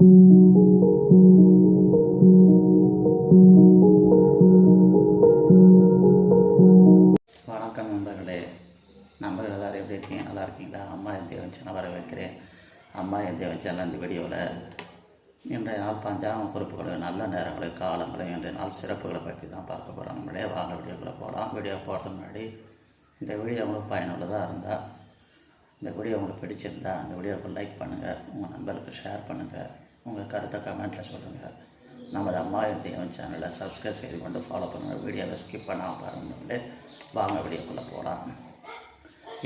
வணக்கம் நண்பர்களே. நண்பர்கள் எல்லாரும் எப்படி இருக்கீங்க? நல்லா இருக்கீங்களா? அம்மா என் தேவன் சேனல் வரவேற்கிறேன். அம்மா என் தேவன் சேனல் இந்த வீடியோவில் இன்றைய நாள் பஞ்சாங்க குறிப்புகளை நல்ல நேரங்களையும் காலங்களையும் இன்றைய நாள் சிறப்புகளை பற்றி தான் பார்க்க போகிறோம் நம்மளே வாங்க வீடியோக்குள்ளே போகலாம். வீடியோ போகிறதுக்கு முன்னாடி இந்த வீடியோ உங்களுக்கு பயனுள்ளதாக இருந்தால் இந்த வீடியோ உங்களுக்கு பிடிச்சிருந்தா அந்த வீடியோவுக்கு லைக் பண்ணுங்கள் உங்கள் நண்பருக்கு ஷேர் பண்ணுங்கள் உங்கள் கருத்தை கமெண்ட்டில் சொல்லுங்கள். நமது அம்மா தேவன் சேனலை சப்ஸ்கிரைப் செய்து கொண்டு ஃபாலோ பண்ணுங்கள் வீடியோவை ஸ்கிப் பண்ணாமல் பாருங்கள் வாங்க வீடியோக்குள்ளே போகலாம்.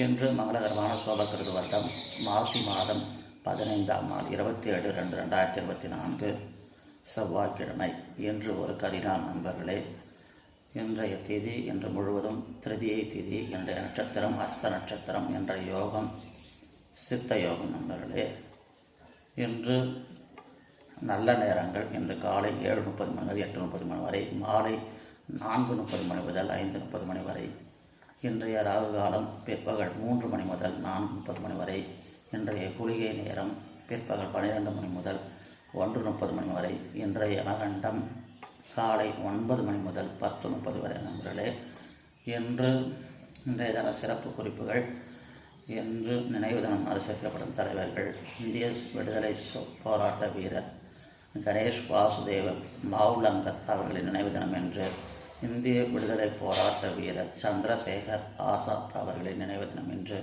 இன்று மங்களகரமான சோபக்கிருது வருடம் மாசி மாதம் பதினைந்தாம் நாள் இருபத்தி ஏழு ரெண்டு ரெண்டாயிரத்தி இருபத்தி நான்கு செவ்வாய்க்கிழமை. இன்று ஒரு கரிநாள் நண்பர்களே இன்றைய தேதி இன்று முழுவதும் திருதியை தேதி இன்றைய நட்சத்திரம் அஸ்த நட்சத்திரம் என்ற யோகம் சித்த யோகம் நண்பர்களே. இன்று நல்ல நேரங்கள். இன்று காலை ஏழு முப்பது மணி முதல் எட்டு முப்பது மணி வரை மாலை நான்கு முப்பது மணி முதல் ஐந்து முப்பது மணி வரை இன்றைய ராகு காலம் பிற்பகல் மூன்று மணி முதல் நான்கு முப்பது மணி வரை இன்றைய குளிகை நேரம் பிற்பகல் பன்னிரெண்டு மணி முதல் ஒன்று முப்பது மணி வரை இன்றைய அகண்டம் காலை ஒன்பது மணி முதல் பத்து முப்பது வரை நண்பர்களே. இன்று இன்றைய தின சிறப்பு குறிப்புகள் என்று நினைவு தினம் அனுசரிக்கப்படும் தலைவர்கள் இந்திய விடுதலை போராட்ட வீரர் கணேஷ் வாசுதேவன் மாவுலங்கத் அவர்களின் நினைவு தினம் என்று இந்திய விடுதலை போராட்ட வீரர் சந்திரசேகர் ஆசாத் அவர்களின் நினைவு தினம் என்று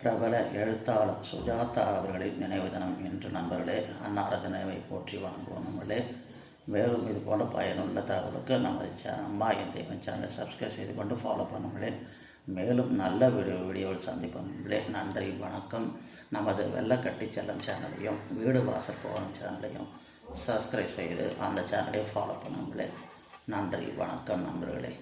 பிரபல எழுத்தாளர் சுஜாதா அவர்களின் நினைவு தினம் என்று நண்பர்களே அன்னாரது நினைவை போற்றி வணங்குவோம் நம்மளே. மேலும் இது போன்ற பயனுள்ள தகவலுக்கு நமது சே அம்மா என் தெய்வம் சேனலை சப்ஸ்கிரைப் செய்து கொண்டு ஃபாலோ பண்ணுங்களே மேலும் நல்ல வீடியோ வீடியோவில் சந்திப்போம் நம்மளே. நன்றி வணக்கம். நமது வெள்ளக்கட்டி செல்லும் சேனலையும் வீடு வாசல் போகணும் சேனலையும் சப்ஸ்கிரைப் செய்து அந்த சேனலையும் ஃபாலோ பண்ணுங்களேன் நன்றி வணக்கம் நண்பர்களே.